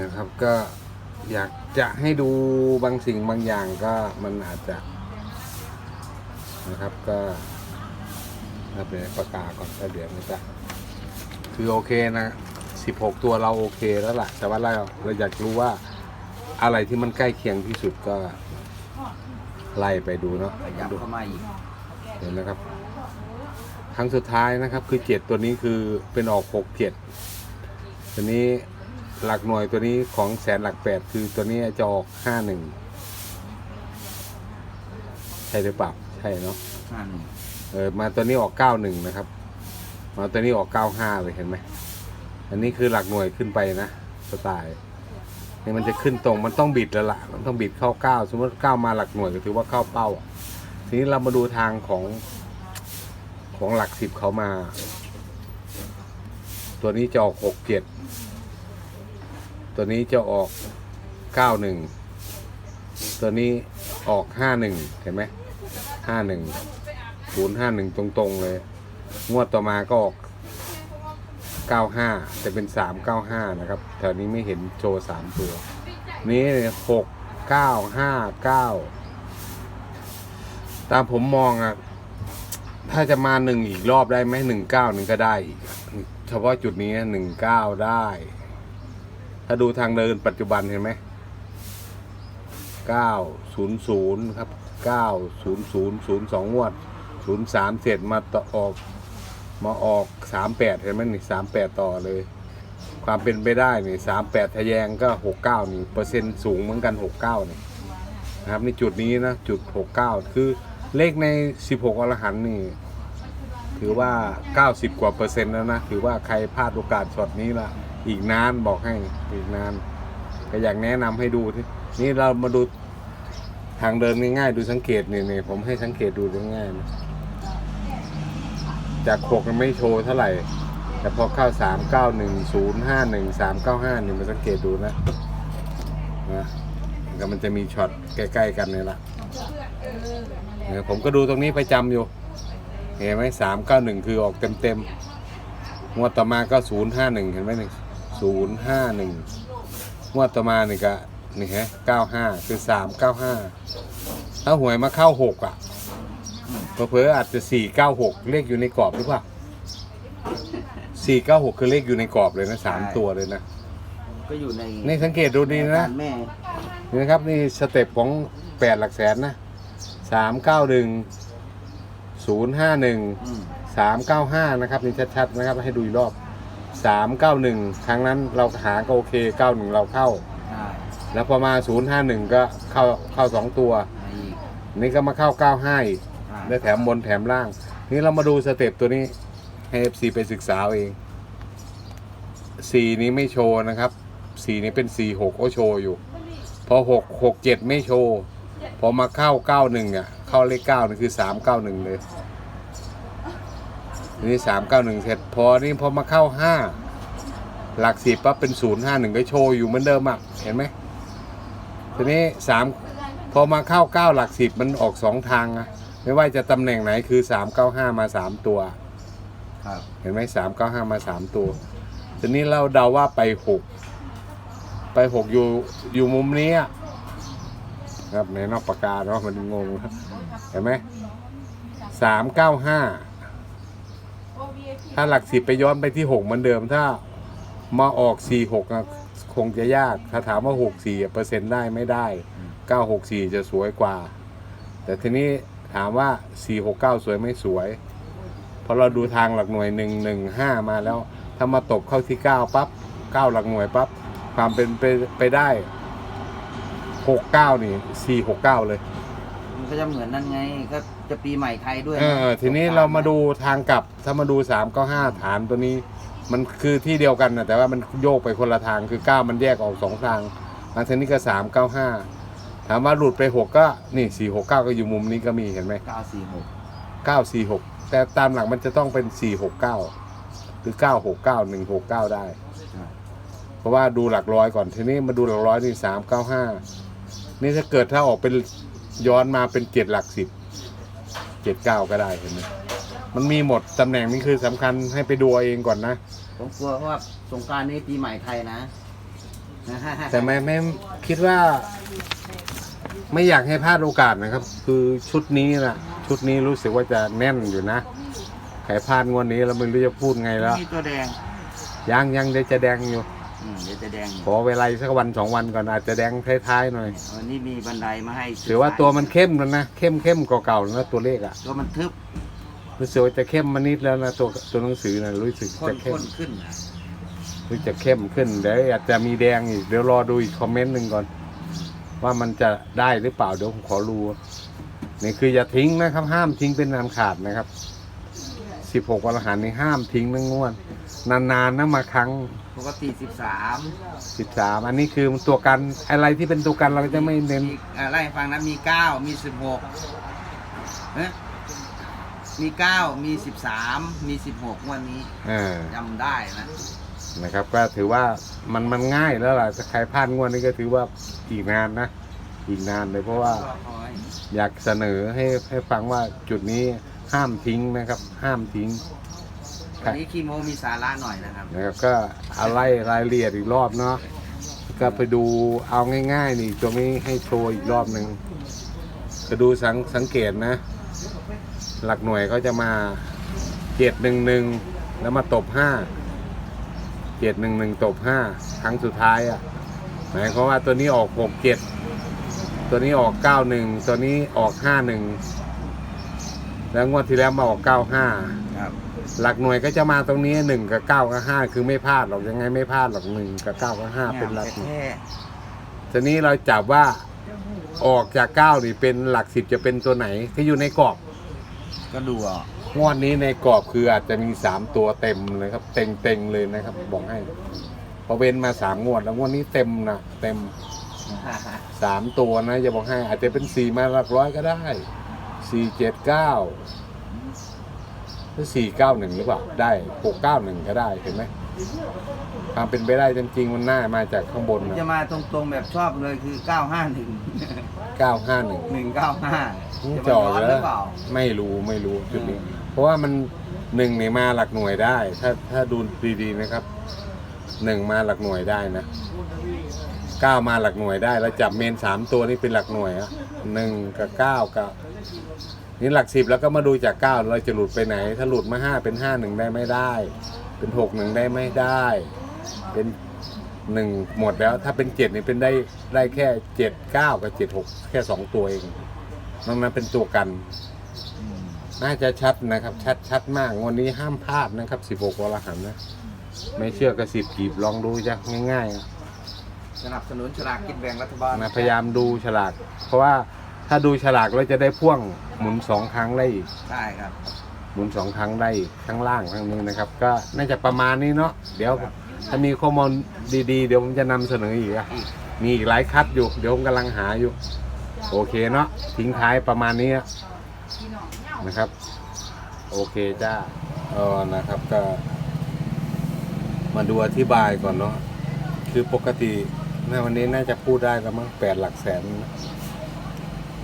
นะครับก็อยากจะให้ดูบางสิ่งบางอย่างก็มันอาจจะนะครับก็นับเป็นประกาศก่อนก็เดี๋ยวมันจะคือโอเคนะ16ตัวเราโอเคแล้วล่ะ แต่ว่าเราเราอยากรู้ว่าอะไรที่มันใกล้เคียงที่สุดก็ ไล่ไปดูเนาะขยับดูเข้ามาอีกเห็นนะครับ ครั้งสุดท้ายนะครับ คือเจ็ดตัวนี้คือเป็นออกหกเจ็ดตัวนี้ หลักหน่วยตัวนี้ของแสนหลักแปดคือตัวนี้จะออกห้าหนึ่งใช่หรือเปล่าใช่เนาะห้าหนึ่งเออมาตัวนี้ออกเก้าหนึ่งนะครับ มาตัวนี้ออกเก้าห้าเลยเห็นไหมอันนี้คือหลักหน่วยขึ้นไปนะสไตล์นี่มันจะขึ้นตรงมันต้องบิดแล้วล่ะมันต้องบิดเข้าเก้าสมมติเก้ามาหลักหน่วยก็ถือว่าเข้าเป้าทีนี้เรามาดูทางของของหลักสิบเขามา ตัวนี้จะออกหกเจ็ด ตัวนี้จะออกเก้าหนึ่งตัวนี้ออกห้าหนึ่งเห็นไหมห้าหนึ่งตรงๆเลย งวดต่อมาก็ออกเก้าห้าแต่เป็นสามเก้าห้านะครับ แถวนี้ไม่เห็นโชว์สามตัว นี้หกเก้าห้าเก้าตามผมมองอะถ้าจะมาหนึ่งอีกรอบได้ไหมหนึ่งเก้าหนึ่งก็ได้ เฉพาะจุดนี้หนึ่งเก้าได้ ถ้าดูทางเดินปัจจุบันเห็นไหมเก้าศูนย์ศูนย์ครับเก้าศูนย์ศูนย์ศูนย์สองงวดศูนย์สามเสร็จมาต่อออกมาออกสามแปดเห็นไหมนี่สามแปดต่อเลย ความเป็นไปได้นี่สามแปดทะแยงก็หกเก้านี่เปอร์เซ็นต์สูงเหมือนกันหกเก้านี่นะครับในจุดนี้นะจุด69คือเลขใน16อรหันนี่ถือว่า 90 กว่าเปอร์เซ็นต์แล้วนะ ถือว่าใครพลาดโอกาสช็อตนี้ละ อีกนานบอกให้อีกนานก็อยากแนะนำให้ดูที่นี่เรามาดูทางเดินง่ายๆดูสังเกตนี่นี่ผมให้สังเกตดูง่ายๆนะจากหกมันไม่โชว์เท่าไหร่ แต่พอเข้า3 9 1 0 5 1 3 9 5นี่มาสังเกตดูนะนะก็มันจะมีช็อตใกล้ๆกันนี่แหละเออผมก็ดูตรงนี้ประจำอยู่เห็นไหมสามเก้าหนึ่งคือออกเต็มๆงวดต่อมาก็ศูนย์ห้าหนึ่งเห็นไหมนี่ ศูนย์ห้าหนึ่งงวดต่อมานี่ก็นี่ฮะเก้าห้าคือสามเก้าห้าถ้าหวยมาเข้าหกอะเผลอๆอาจจะสี่เก้าหกเลขอยู่ในกรอบหรือเปล่าสี่เก้าหกคือเลขอยู่ในกรอบเลยนะสามตัวเลยนะ ก็อยู่ในนี่สังเกตดูดีนะแม่นี่นะครับนี่สเต็ปของแปดหลักแสนนะสามเก้าหนึ่งศูนย์ห้าหนึ่งอืมสามเก้าห้านะครับนี่ชัดๆนะครับ ให้ดูอีกรอบ สามเก้าหนึ่งครั้งนั้นเราหาก็โอเคเก้าหนึ่งเราเข้า ใช่แล้วพอมาศูนย์ห้าหนึ่งก็เข้าเข้าสองตัวในอีกนี่ก็มาเข้าเก้าห้าอีกใช่แล้วแถมบนแถมล่าง นี่เรามาดูสเต็ปตัวนี้ให้เอฟซีไปศึกษาเอาเองสี่นี้ไม่โชว์นะครับสี่นี้เป็นสี่หกโอโชว์อยู่ พอหกหกเจ็ดไม่โชว์ พอมาเข้าเก้าหนึ่งอะเข้าเลขเก้านี่คือสามเก้าหนึ่งเลย นี่สามเก้าหนึ่งเสร็จพอนี่พอมาเข้าห้าหลักสิบปั๊บเป็นศูนย์ห้าหนึ่งก็โชว์อยู่เหมือนเดิมอะเห็นไหมทีนี้สามพอมาเข้าเก้าหลักสิบมันออกสองทางอะไม่ว่าจะตำแหน่งไหนคือสามเก้าห้ามาสามตัวครับเห็นไหมสามเก้าห้ามาสามตัวทีนี้เราเดาว่าไปหกไปหกอยู่อยู่มุมนี้อะครับในนอกปากกาเนาะมันงงนะเห็นไหมสามเก้าห้า ถ้าหลักสิบไปย้อนไปที่หกเหมือนเดิม ถ้ามาออกสี่หกคงจะยาก ถ้าถามว่าหกสี่เปอร์เซ็นต์ได้ไม่ได้เก้าหกสี่จะสวยกว่า แต่ทีนี้ถามว่าสี่หกเก้าสวยไม่สวย เพราะเราดูทางหลักหน่วยหนึ่งหนึ่งห้ามาแล้ว ถ้ามาตกเข้าที่เก้าปั๊บเก้าหลักหน่วยปั๊บความเป็นไปไปได้หกเก้านี่สี่หกเก้าเลย มันก็จะเหมือนนั่นไง ก็จะปีใหม่ไทยด้วยเอนะอทีนี้เรามาดูทางกลับถ้ามาดูสามเก้าห้าฐานตัวนี้ มันคือที่เดียวกันนะแต่ว่ามันโยกไปคนละทางคือเก้ามันแยกออกสองทางอันนี้ก็สามเก้าห้าถามว่าหลุดไปหกก็นี่สี่หกเก้าก็อยู่มุมนี้ก็มีเห็นไหมเก้าสี่หกเก้าสี่หกแต่ตามหลักมันจะต้องเป็นสี่หกเก้าหรือเก้าหกเก้าหนึ่งหกเก้าได้ เพราะว่าดูหลักร้อยก่อนทีนี้มาดูหลักร้อยนี่สามเก้าห้านี่ถ้าเกิดถ้าออกเป็น ย้อนมาเป็นเจ็ดหลักสิบเจ็ดเก้าก็ได้เห็นไหมมันมีหมดตำแหน่งนี้คือสำคัญให้ไปดูเอาเองก่อนนะ ผมกลัวว่าสงกรารนี้ปีใหม่ไทยนะ แต่ไม่ไม่คิดว่า ไม่อยากให้พลาดโอกาสนะครับ คือชุดนี้นะชุดนี้รู้สึกว่าจะแน่นอยู่นะใครพลาดงวดนี้เราไม่รู้จะพูดไงแล้ว มีตัวแดง ยังยังเดี๋ยวจะแดงอยู่ อืมเดี๋ยวจะแดงอยู่ขอเวลาอีกสักวันสองวันก่อนอาจจะแดงท้ายๆหน่อยวันนี้มีบันไดมาให้ถือว่าตัวมันเข้มแล้วนะเข้มเข้มกว่าเก่าแล้วนะตัวเลขอะตัวมันทึบรู้สึกว่าจะเข้มมานิดแล้วนะตัวตัวหนังสือนะรู้สึกข้นจะเข้มข้นขึ้นนะรู้จะเข้มขึ้นเดี๋ยวอาจจะมีแดงอีกเดี๋ยวรอดูอีกคอมเมนต์หนึ่งก่อน ว่ามันจะได้หรือเปล่าเดี๋ยวผมขอรู้นี่คืออย่าทิ้งนะครับ ห้ามทิ้งเป็นนานขาดนะครับสิบหกวันหันนี่ห้ามทิ้งนะงวด นานๆนะมาครั้งปกติสิบสามสิบสามอันนี้คือตัวกันอะไรที่เป็นตัวกันเราจะไม่เน้นมีอ่าไล่ให้ฟังนะมีเก้ามีสิบหกเอ๊ะมีเก้ามีสิบสามมีสิบหกวันนี้อ่าจำได้นะนะครับ ก็ถือว่ามันมันง่ายแล้วล่ะถ้าใครพลาดงวดนี้ก็ถือว่าอีกนานนะอีกนานเลยเพราะว่ารอคอยอยากเสนอให้ให้ฟังว่าจุดนี้ห้ามทิ้งนะครับ ห้ามทิ้ง วันนี้คีโมมีสาระหน่อยนะครับนะครับก็เอาไล่รายละเอียดอีกรอบเนาะก็ไปดูเอาง่ายๆนี่ตัวนี้ให้โชว์อีกรอบหนึ่งก็ดูสังสังเกตนะ หลักหน่วยเขาจะมาเจ็ดหนึ่งหนึ่งแล้วมาตบห้าเจ็ดหนึ่งหนึ่งตบห้าครั้งสุดท้ายอะหมายความว่าตัวนี้ออกหกเจ็ดตัวนี้ออกเก้าหนึ่งตัวนี้ออกห้าหนึ่งแล้วงวดที่แล้วมาออกเก้าห้าครับ หลักหน่วยก็จะมาตรงนี้หนึ่งกับเก้ากับห้าคือไม่พลาดหรอกยังไงไม่พลาดหรอกหนึ่งกับเก้ากับห้าเป็นหลักหน่วยแท้ทีนี้เราจับว่าออกจากเก้านี่เป็นหลักสิบจะเป็นตัวไหนก็อยู่ในกรอบๆก็ดูเอะงวดนี้ในกรอบคืออาจจะมีสามตัวเต็มเลยครับ เต็งเต็งๆเลยนะครับบอกให้พอเว้นมาสามงวดแล้วงวดนี้เต็มนะเต็ม สามตัวนะจะบอกให้อาจจะเป็นสี่มาหลักร้อยก็ได้สี่เจ็ดเก้าหรือ สี่เก้าหนึ่งหรือเปล่า ได้หกเก้าหนึ่งก็ได้เห็นไหมความเป็นไปได้จริงๆมันน่ามาจากข้างบนนะจะมาตรงๆแบบชอบเลยคือ 951 เก้าห้าหนึ่ง195จอจะมาย้อนหแล้รืวอเปล่า ไม่รู้ไม่รู้จุดนี้เพราะว่ามันหนึ่งเนี่ยมาหลักหน่วยได้ ถ้าถ้าดูดีๆนะครับหนึ่งมาหลักหน่วยได้นะเก้ามาหลักหน่วยได้ แล้วจับเมนสามตัวนี้เป็นหลักหน่วยอะหนึ่งกับเก้ากับ นี่หลักสิบแล้วก็มาดูจากเก้าเราจะหลุดไปไหน ถ้าหลุดมาห้าเป็นห้าหนึ่งได้ไม่ได้ เป็นหกหนึ่งได้ไม่ได้ เป็นหนึ่งหมดแล้ว ถ้าเป็นเจ็ดนี่เป็นได้ได้แค่เจ็ดเก้ากับเจ็ดหกแค่สองตัวเองนอกนั้นเป็นตัวกัน น่าจะชัดนะครับ ชัดชัดมากวันนี้ห้ามพลาดนะครับ16วรหันต์นะ ไม่เชื่อกระสิบกีบลองดูจะง่ายสนับสนุนฉลากกินแบ่งรัฐบาลๆนะพยายามดูฉลาก เพราะว่าถ้าดูฉลากแล้วจะได้พ่วง หมุนสองครั้งได้อีกใช่ครับ หมุนสองครั้งได้อีกข้างล่างข้างนี้นะครับ ก็น่าจะประมาณนี้เนาะเดี๋ยวครับ ถ้ามีข้อมูลดีๆ เดี๋ยวผมจะนำเสนออีกอะอีกมีอีกหลายคัดอยู่ เดี๋ยวผมกำลังหาอยู่ โอเคเนาะทิ้งท้ายประมาณนี้นะครับ โอเคจ้าเออนะครับก็ มาดูอธิบายก่อนเนาะคือปกติในวันนี้น่าจะพูดได้แล้วมั้งแปดหลักแสนนะ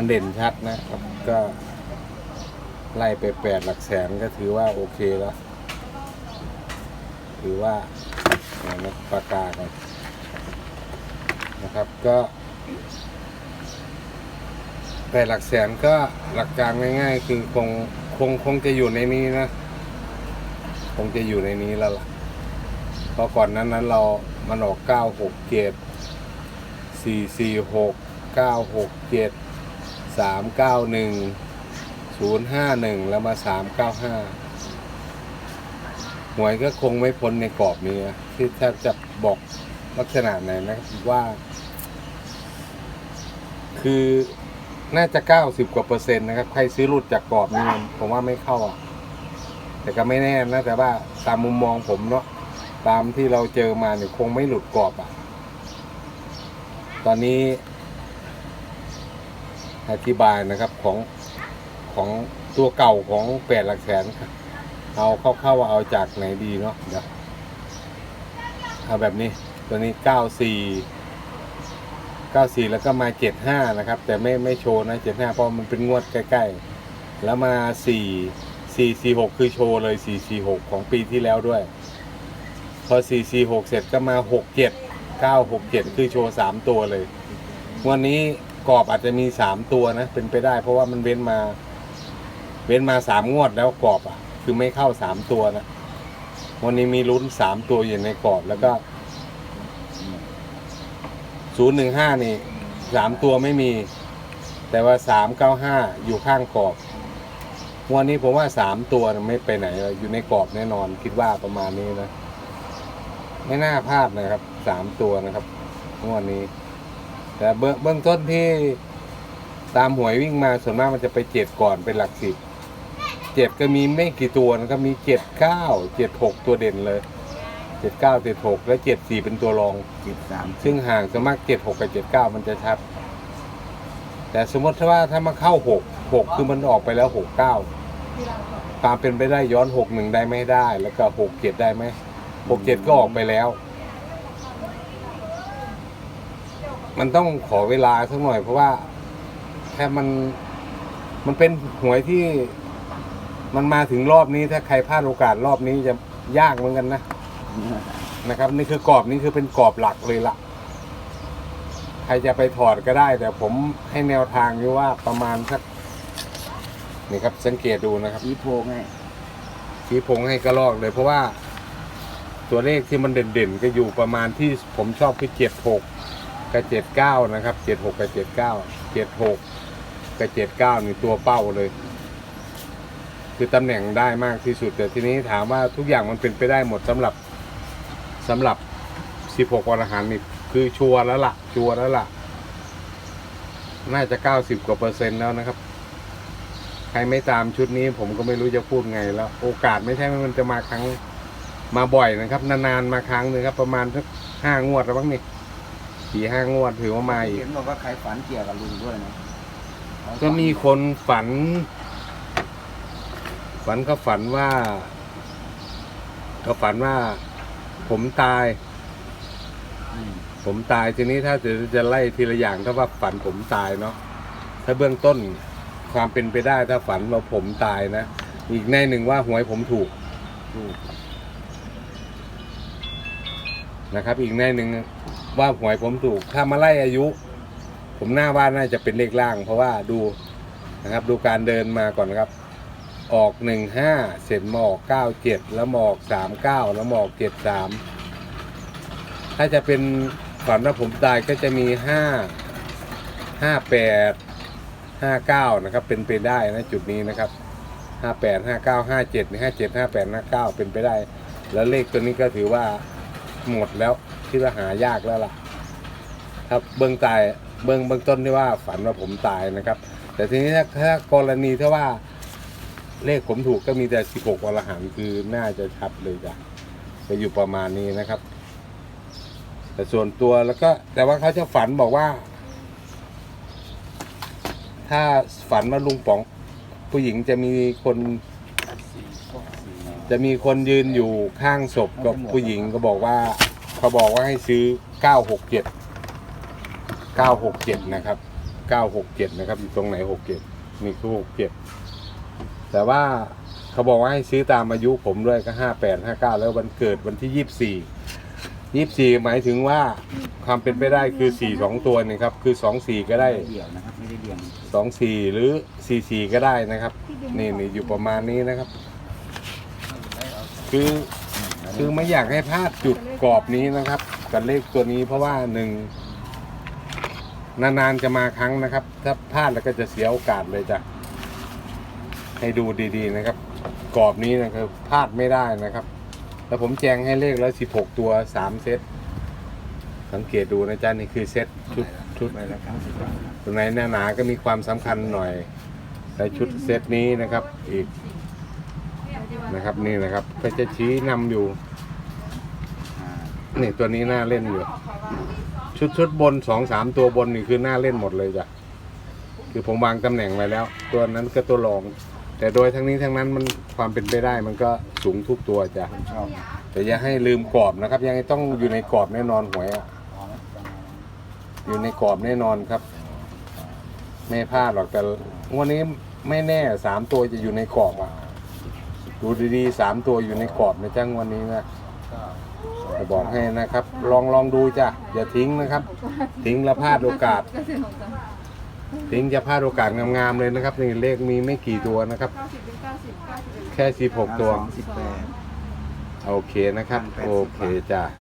มันเด่นชัดนะครับก็ไล่ไปแปดหลักแสนก็ถือว่าโอเคแล้ว ถือว่าเอานะปากกาก่อนนะครับก็แปดหลักแสนก็หลักการง่าย ๆ คือคงคงคงจะอยู่ในนี้นะ คงจะอยู่ในนี้แล้วล่ะเพราะก่อนนั้นนั้นเรามันออกเก้าหกเจ็ดสี่สี่หกเก้าหกเจ็ด สามเก้าหนึ่งศูนย์ห้าหนึ่งแล้วมาสามเก้าห้าหวยก็คงไม่พ้นในกรอบนี้ที่ถ้าจะบอกลักษณะไหนนะว่า คือน่าจะเก้าสิบกว่าเปอร์เซ็นต์นะครับ ใครซื้อหลุดจากกรอบนี้ผมว่าไม่เข้าอะ แต่ก็ไม่แน่นะแต่ว่าตามมุมมองผมเนาะตามที่เราเจอมาเนี่ยคงไม่หลุดกรอบอะ ตอนนี้ อธิบายนะครับของของตัวเก่าของแปดหลักแสนครับเอาเข้าๆว่าเอาจากไหนดีเนาะเดี๋ยวเอาแบบนี้ตัวนี้เก้าสี่เก้าสี่แล้วก็มาเจ็ดห้านะครับ แต่ไม่ไม่โชว์นะเจ็ดห้าเพราะมันเป็นงวดใกล้ๆ แล้วมาสี่สี่สี่หกคือโชว์เลยสี่สี่หกของปีที่แล้วด้วย พอสี่สี่หกเสร็จก็มาหกเจ็ดเก้าหกเจ็ดคือโชว์สามตัวเลย วันนี้ กรอบอาจจะมีสามตัวนะ เป็นไปได้ เพราะว่ามันเว้นมา เว้นมาสามงวดแล้วกรอบอะ คือไม่เข้าสามตัวนะวันนี้มีลุ้นสามตัวอยู่ในกรอบแล้วก็ศูนย์หนึ่งห้านี่สามตัวไม่มี แต่ว่าสามเก้าห้าอยู่ข้างกรอบวันนี้ผมว่าสามตัวไม่ไปไหนอยู่ในกรอบแน่นอนคิดว่าประมาณนี้นะ ไม่น่าพลาดนะครับสามตัวนะครับงวดนี้ แต่เบื้องเบื้องต้นที่ตามหวยวิ่งมาส่วนมากมันจะไปเจ็ดก่อนเป็นหลักสิบเจ็ดก็มีไม่กี่ตัวนะครับมีเจ็ดเก้าเจ็ดหกตัวเด่นเลยเจ็ดเก้าเจ็ดหกและเจ็ดสี่เป็นตัวรองจิตสามซึ่งห่างสวนมากเจ็ดหกกับเจ็ดเก้ามันจะชัด แต่สมมติถ้าว่าถ้ามาเข้าหกหกคือมันออกไปแล้วหกเก้าความเป็นไปได้ย้อนหกหนึ่งได้ไม่ได้ แล้วก็หกเจ็ดได้ไหมหกเจ็ดก็ออกไปแล้ว มันต้องขอเวลาสักหน่อยเพราะว่าแค่มันมันเป็นหวยที่มันมาถึงรอบนี้ถ้าใครพลาดโอกาสรอบนี้จะยากเหมือนกันนะนะครับ นี่คือกรอบนี้คือเป็นกรอบหลักเลยละใครจะไปถอดก็ได้ แต่ผมให้แนวทางอยู่ว่าประมาณสักนี่ครับสังเกตดูนะครับชี้โพงให้ชี้พงให้กระลอกเลย เพราะว่าตัวเลขที่มันเด่นๆก็อยู่ประมาณที่ผมชอบคือเจ็ดหก กับเจ็ดเก้านะครับเจ็ดหกกับเจ็ดเก้าเจ็ดหกกับเจ็ดเก้านี่ตัวเป้าเลย คือตำแหน่งได้มากที่สุด แต่ทีนี้ถามว่าทุกอย่างมันเป็นไปได้หมดสำหรับสำหรับสิบหกวันอาหารนี่คือชัวร์แล้วล่ะ ชัวร์แล้วล่ะ น่าจะเก้าสิบกว่าเปอร์เซ็นต์แล้วนะครับ ใครไม่ตามชุดนี้ผมก็ไม่รู้จะพูดไงแล้ว โอกาสไม่ใช่ว่ามันจะมาครั้งมาบ่อยนะครับ นานๆมาครั้งหนึ่งครับ ประมาณสักห้างวดแล้วบ้างนี่ สี่ห้างวดถือว่ามาอีก เห็นบอกว่าใครฝันเกี่ยวกับลุงด้วยนะก็มีคนฝัน ฝันก็ฝันว่า ก็ฝันว่า ผมตาย อืมผมตายทีนี้ถ้าจะจะไล่ทีละอย่างถ้าว่าฝันผมตายเนาะถ้าเบื้องต้นความเป็นไปได้ถ้าฝันว่าผมตายนะอีกแน่หนึ่งว่าหวยผมถูกถูกนะครับ อีกแน่หนึ่ง ว่าหวยผมถูกถ้ามาไล่อายุ ผมหน้าบ้านน่าจะเป็นเลขล่าง เพราะว่าดูนะครับดูการเดินมาก่อนครับ ออกหนึ่งห้าเสร็จมาออกเก้าเจ็ดแล้วมาออกสามเก้าแล้วมาออกเจ็ดสามถ้าจะเป็นฝันว่าผมตายก็จะมีห้าห้าแปดห้าเก้านะครับ เป็นไปได้นะจุดนี้นะครับห้าแปดห้าเก้าห้าเจ็ดห้าเจ็ดห้าแปดห้าเก้าเป็นไปได้ แล้วเลขตัวนี้ก็ถือว่าหมดแล้ว ที่ว่าหายากแล้วล่ะถ้าเบื้องตายเบื้องเบื้องต้นที่ว่าฝันว่าผมตายนะครับ แต่ทีนี้ถ้าถ้ากรณีถ้าว่า เลขผมถูกก็มีแต่สิบหกวรหันคือน่าจะชัดเลยจ้ะจะอยู่ประมาณนี้นะครับ แต่ส่วนตัวแล้วก็ แต่ว่าเขาจะฝันบอกว่า ถ้าฝันว่าลุงป๋อง ผู้หญิงจะมีคนจะมีคนยืนอยู่ข้างศพกับผู้หญิงก็บอกว่า เขาบอกว่าให้ซื้อ 967 967 นะครับ 967 นะครับ อยู่ตรงไหน 67นี่คือ67 แต่ว่าเขาบอกว่าให้ซื้อตามอายุผมด้วยก็ 58 59 แล้ววันเกิดวันที่ 24 24 หมายถึงว่าความเป็นไปได้คือ 4 2 ตัวนี่ครับ คือ 2 4 ก็ได้ เดี่ยวนะครับไม่ได้เดี่ยวสองสี่หรือสี่สี่ก็ได้นะครับ นี่นี่อยู่ประมาณนี้นะครับ คือ คือไม่อยากให้พลาดจุดกรอบนี้นะครับกับเลขตัวนี้เพราะว่าหนึ่งนานๆจะมาครั้งนะครับ ถ้าพลาดแล้วก็จะเสียโอกาสเลยจ้ะให้ดูดีๆนะครับ กรอบนี้นะครับพลาดไม่ได้นะครับ แล้วผมแจงให้เลขแล้วสิบหกตัวสามเซตสังเกตดูนะจ๊ะนี่คือเซตชุดชุดไปแล้วครับตัวไหนหนาๆก็มีความสำคัญหน่อยในชุดเซตนี้นะครับอีกนะครับนี่นะครับก็จะชี้นำอยู่ นี่ตัวนี้น่าเล่นอยู่ ชุดชุดบนสองสามตัวบนนี่คือน่าเล่นหมดเลยจ้ะคือผมวางตำแหน่งไว้แล้ว ตัวนั้นก็ตัวรอง แต่โดยทั้งนี้ทั้งนั้นมันความเป็นไปได้มันก็สูงทุกตัวจ้ะแต่อย่าให้ลืมกรอบนะครับ ยังไงต้องอยู่ในกรอบแน่นอนหวยอะอยู่ในกรอบแน่นอนครับ ไม่พลาดหรอกแต่วันนี้ไม่แน่สามตัวจะอยู่ในกรอบอะดูดีๆสามตัวอยู่ในกรอบนะจ้างวันนี้นะ จะบอกให้นะครับ ลองลองดูจ้ะอย่าทิ้งนะครับ ทิ้งแล้วพลาดโอกาสก็สิบหกจ้ะทิ้งจะพลาดโอกาสงามๆเลยนะครับนี่เลขมีไม่กี่ตัวนะครับเก้าสิบเป็นเก้าสิบเก้าสิบเป็นแค่สิบหกตัวสองสิบแปด โอเคนะครับ1,080โอเคจ้ะ